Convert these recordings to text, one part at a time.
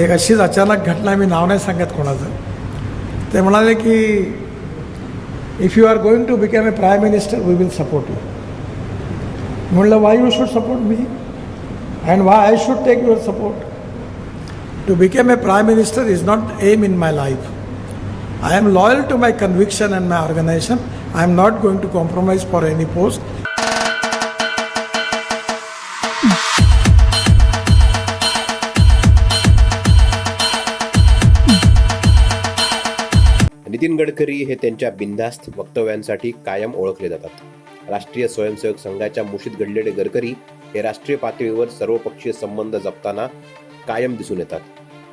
एक अशीच अचानक घटना मी नाव नाही सांगत कोणाचं. ते म्हणाले की if you are going to become a prime minister we will support you म्हणलं why you should support me and why I should take your support to become a prime minister is not aim in my life I am loyal to my conviction and my organization. I am not going to compromise for any post. Nitin Gadkari हे त्यांच्या बिनधास्त वक्तव्यांसाठी कायम ओळखले जातात. राष्ट्रीय स्वयंसेवक संघाच्या मुशीत घडलेले गडकरी हे राष्ट्रीय पातळीवर सर्वपक्षीय संबंध जपताना कायम दिसून येतात.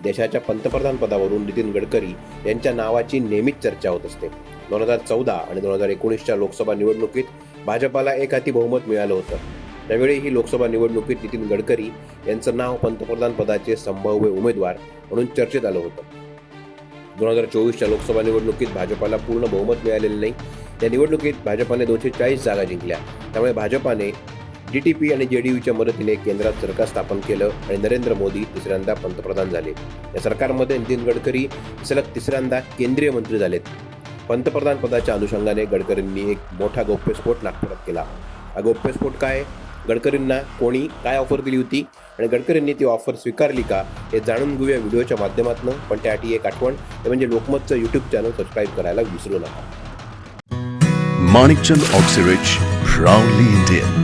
देशाच्या पंतप्रधान पदावरून नितीन गडकरी यांच्या नावाची नेहमीच चर्चा होत असते. दोन हजार चौदा आणि दोन हजार एकोणीसच्या लोकसभा निवडणुकीत भाजपाला एक हाती बहुमत मिळालं होतं. त्यावेळी ही लोकसभा निवडणुकीत नितीन गडकरी यांचं नाव पंतप्रधान पदाचे संभाव्य उमेदवार म्हणून चर्चेत आलं होतं. दोन हजार चोवीसच्या लोकसभा निवडणुकीत भाजपाला पूर्ण बहुमत मिळालेलं नाही. या निवडणुकीत भाजपाने दोनशे चाळीस जागा जिंकल्या. त्यामुळे भाजपाने डी टी पी आणि जे डी यूच्या मदतीने केंद्रात सरकार स्थापन केलं आणि नरेंद्र मोदी तिसऱ्यांदा पंतप्रधान झाले. या सरकारमध्ये नितीन गडकरी सलग तिसऱ्यांदा केंद्रीय मंत्री झालेत. पंतप्रधान पदाच्या अनुषंगाने गडकरींनी एक मोठा गौप्यस्फोट नागपुरात केला. हा गौप्यस्फोट काय? गडकरींना कोणी काय ऑफर दिली होती आणि गडकरींनी ती ऑफर स्वीकारली का हे जाणून घेऊया व्हिडिओच्या माध्यमातून. पण त्यासाठी एक आठवण ते म्हणजे लोकमतचं यूट्यूब चॅनल सबस्क्राईब करायला विसरू नका. Manikchand Oxyrich, proudly Indian.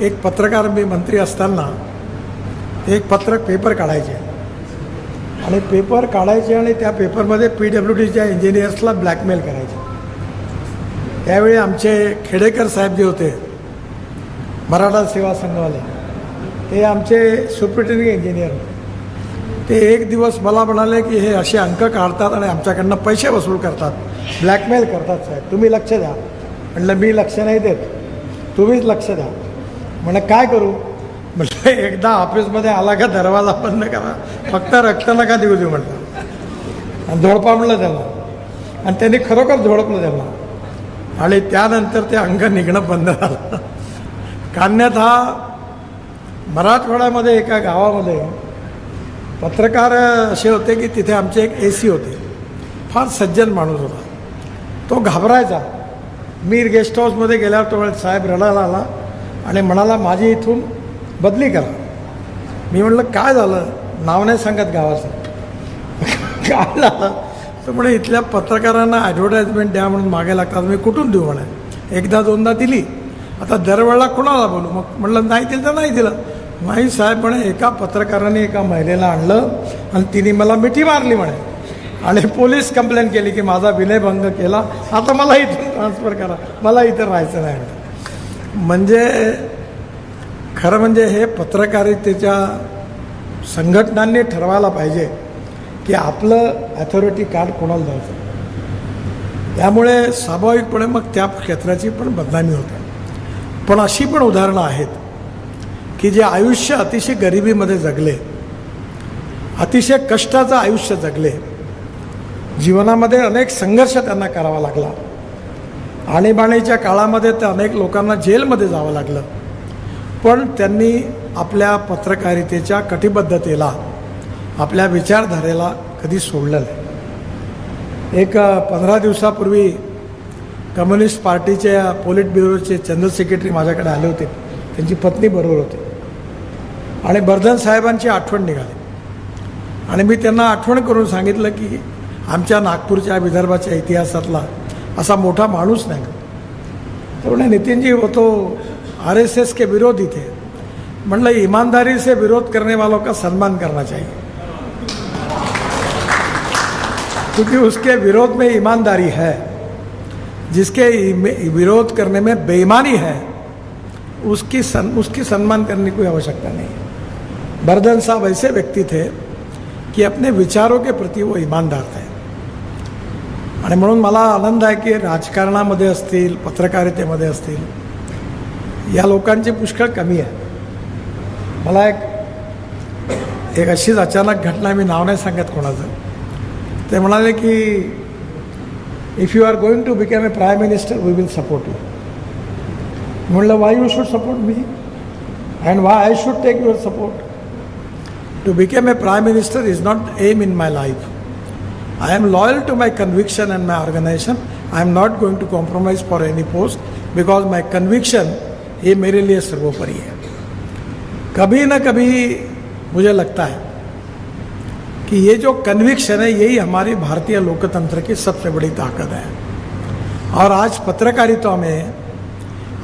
एक पत्रकार मी मंत्री असताना एक पत्रक पेपर काढायचे. आणि पेपर काढायचे आणि त्या पेपरमध्ये पी डब्ल्यू डीच्या इंजिनियर्सला ब्लॅकमेल करायचे. त्यावेळी आमचे खेडेकर साहेब जे होते मराठा सेवा संघवाले ते आमचे सुप्रिटेंडिंग इंजिनियर. होते ते एक दिवस मला म्हणाले की हे असे अंक काढतात आणि आमच्याकडनं पैसे वसूल करतात. ब्लॅकमेल करतात साहेब. तुम्ही लक्ष द्या. म्हणलं मी लक्ष नाही देत. तुम्हीच लक्ष द्या. म्हणे काय करू? म्हटलं एकदा ऑफिसमध्ये आला का दरवाजा बंद करा. फक्त रक्त नका देऊ देऊ म्हटलं आणि झोडपा म्हणलं त्यांना. आणि त्यांनी खरोखर झोडपलं त्यांना. आणि त्यानंतर ते अंग निघणं बंद झालं. कान्यात हा मराठवाड्यामध्ये एका गावामध्ये पत्रकार असे होते की तिथे आमचे एक ए सी होते. फार सज्जन माणूस होता. तो घाबरायचा. मी गेस्ट हाऊसमध्ये गेल्यावर तो वेळेस साहेब रडायला आला. आणि म्हणाला माझी इथून बदली करा मी म्हटलं काय झालं? नाव नाही सांगत गावाचं. काय झालं? तर म्हणे इथल्या पत्रकारांना ॲडव्हर्टाईजमेंट द्या म्हणून मागे लागतात. मी कुठून देऊ म्हणे? एकदा दोनदा दिली. आता दरवेळेला कोणाला बोलू? मग म्हटलं नाही दिलं तर नाही दिलं. नाही साहेब म्हणे एका पत्रकाराने एका महिलेला आणलं आणि तिने मला मिठी मारली म्हणे. आणि पोलीस कंप्लेंट केली की माझा विनयभंग केला. आता मला इथून ट्रान्सफर करा. मला इथं राहायचं नाही म्हणजे खरं म्हणजे हे पत्रकारितेच्या संघटनांनी ठरवायला पाहिजे की आपलं अथॉरिटी कार्ड कोणाला द्यायचं. त्यामुळे स्वाभाविकपणे मग त्या क्षेत्राची पण बदनामी होते. पण अशी पण उदाहरणं आहेत की जे आयुष्य अतिशय गरिबीमध्ये जगले अतिशय कष्टाचं आयुष्य जगले जीवनामध्ये अनेक संघर्ष त्यांना करावा लागला. आणीबाणीच्या काळामध्ये तर अनेक लोकांना जेलमध्ये जावं लागलं. पण त्यांनी आपल्या पत्रकारितेच्या कटिबद्धतेला आपल्या विचारधारेला कधी सोडलं नाही. एक पंधरा दिवसापूर्वी कम्युनिस्ट पार्टीच्या पोलिट ब्युरोचे जनरल सेक्रेटरी माझ्याकडे आले होते. त्यांची पत्नी बरोबर होती. आणि बर्धन साहेबांची आठवण निघाली. आणि मी त्यांना आठवण करून सांगितलं की आमच्या नागपूरच्या विदर्भाच्या इतिहासातला असा मोठा माणूस नाही. तर म्हणे नितीनजी होतो वो तो आर एस एस के विरोधी थे। म्हणलं ईमानदारी से विरोध करने वालों का सम्मान करना चाहिए। क्योंकि उसके विरोध में ईमानदारी है। जिसके विरोध करने में बेईमानी है, उसकी सन, उसकी सम्मान करने की कोई आवश्यकता नहीं बर्दन साहब ऐसे व्यक्ति थे की अपने विचारों के प्रति वो ईमानदार थे। आणि म्हणून मला आनंद आहे की राजकारणामध्ये असतील, पत्रकारितेमध्ये असतील या लोकांची पुष्कळ कमी आहे. मला एक एक अशीच अचानक घटना मी नाव नाही सांगत कोणाचं. ते म्हणाले की if you are going to become a prime minister we will support you म्हणलं why you should support me and why I should take your support to became a prime minister is not aim in my life I am loyal to my conviction and my organisation I am not going to compromise for any post because my conviction ये मेरे लिए सर्वोपरि है। कभी ना कभी मुझे लगता है कि ये जो कन्विक्शन है, यही हमारी भारतीय लोकतंत्र की सबसे बड़ी ताकत है। और आज पत्रकारिता में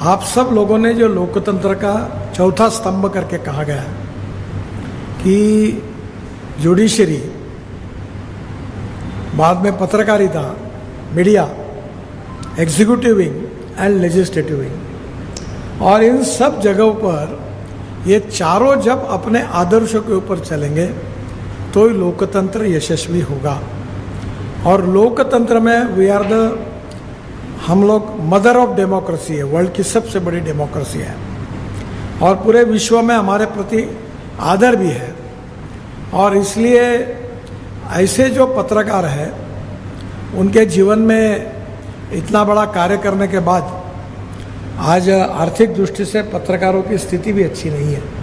आप सब लोगों ने जो लोकतंत्र का चौथा स्तंभ करके कहा गया कि जुडिशरी बाद में पत्रकारिता media executive wing and legislative wing और इन सब जगहों पर ये चारों जब अपने आदर्शों के ऊपर चलेंगे तो ही लोकतंत्र यशस्वी होगा। और लोकतंत्र में वी आर द हम लोग मदर ऑफ़ डेमोक्रेसी है वर्ल्ड की सबसे बड़ी डेमोक्रेसी है। और पूरे विश्व में हमारे प्रति आदर भी है। और इसलिए ऐसे जो पत्रकार हैं, उनके जीवन में इतना बड़ा कार्य करने के बाद आज आर्थिक दृष्टि से पत्रकारों की स्थिति भी अच्छी नहीं है।